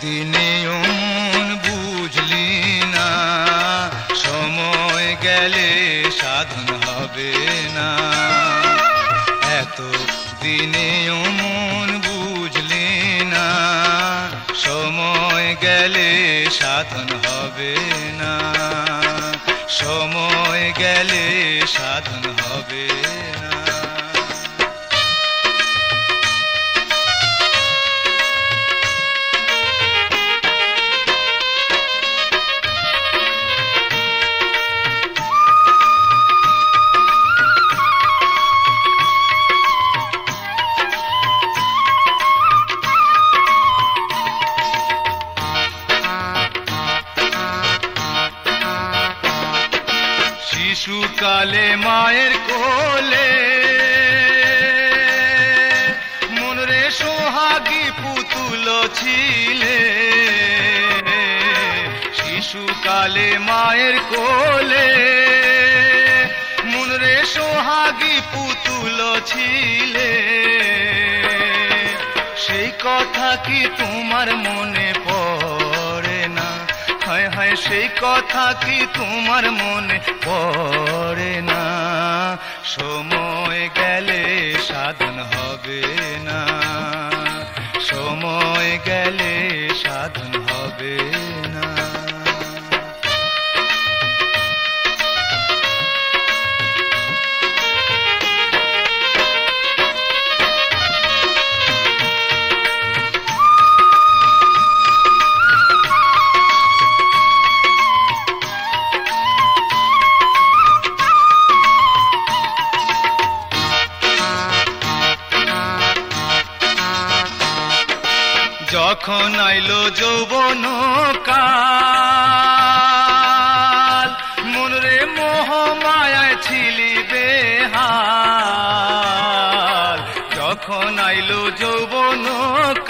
দিনে বুঝলি না, সময় গেলে সাধন হবে না। এত দিনে মন বুঝলি না, সময় গেলে সাধন হবে না। সময় গেলে সাধন শিশুকালে মায়ের কোলে। মনরে সোহাগী পুতুল ছিলে। শিশুকালে মায়ের কোলে। মনরে সোহাগী পুতুল ছিলে। সেই কথা কি তোমার মনে পড়ে? হায় সেই কথা কি তোমার মনে পড়ে না? সময় গেলে সাধন হবে না। সময় গেলে সাধন হবে না। যখন আইলো যৌবন কাল মনরে মোহ মায়ায় ছিলি বেহাল। যখন আইলো যৌবন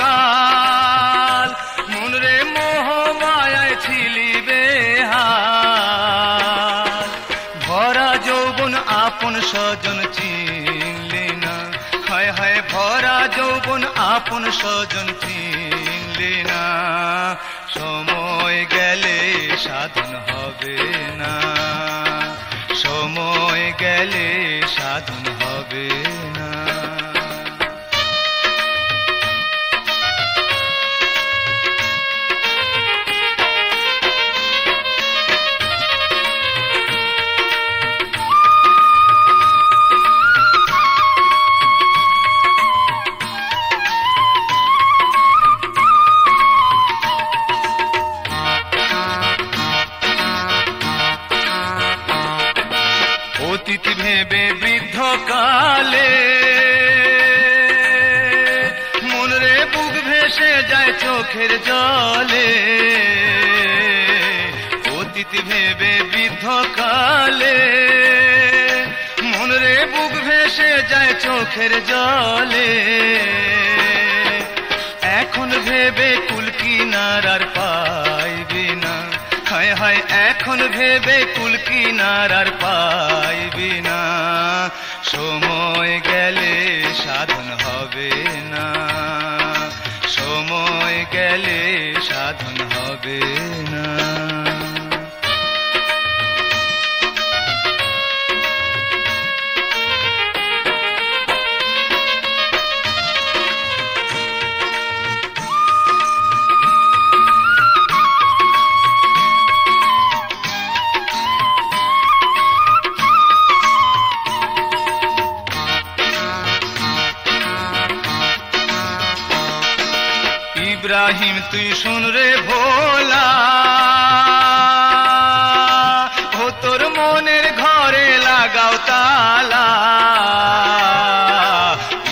কাল মনরে মোহ মায়ায় ছিলি বেহাল। ভরা যৌবন আপন স্বজন চিনলি না ভরা যৌবন আপন স্বজন চিনলে না। সময় গেলে সাধন হবে না। সময় গেলে সাধন হবে না। অতীত ভেবে বৃদ্ধ কালে মনরে বুক ভেসে যায় চোখের জলে। অতীত ভেবে বৃদ্ধ কালে মনরে বুক ভেসে যায় চোখের জলে। এখন ভেবে কুল কিনারার পাইবি না। হায় হায়, এখন ভেবে কুল কিনারার পাইবি না সময় ইব্রাহিম, তুই শুন রে ভোলা। ও তোর মনের ঘরে লাগাও তালা।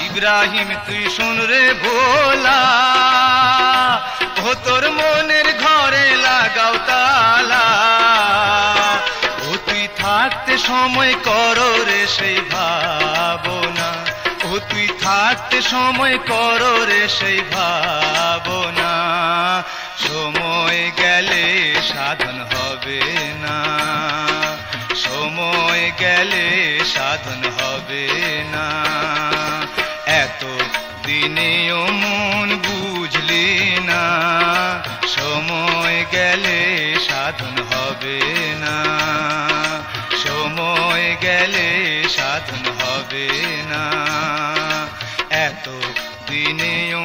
ইব্রাহিম, তুই শুন রে ভোলা। ও তোর মনের ঘরে লাগাও তালা। ও তুই থাকতে সময় করো রে সেই ভাবনা। ও তুই থাকতে সময় করো রে সেই ভাবনা। দিনেও মন বুঝলে না, সময় গেলে সাধন হবে না। সময় গেলে সাধন হবে না। এত দিনেও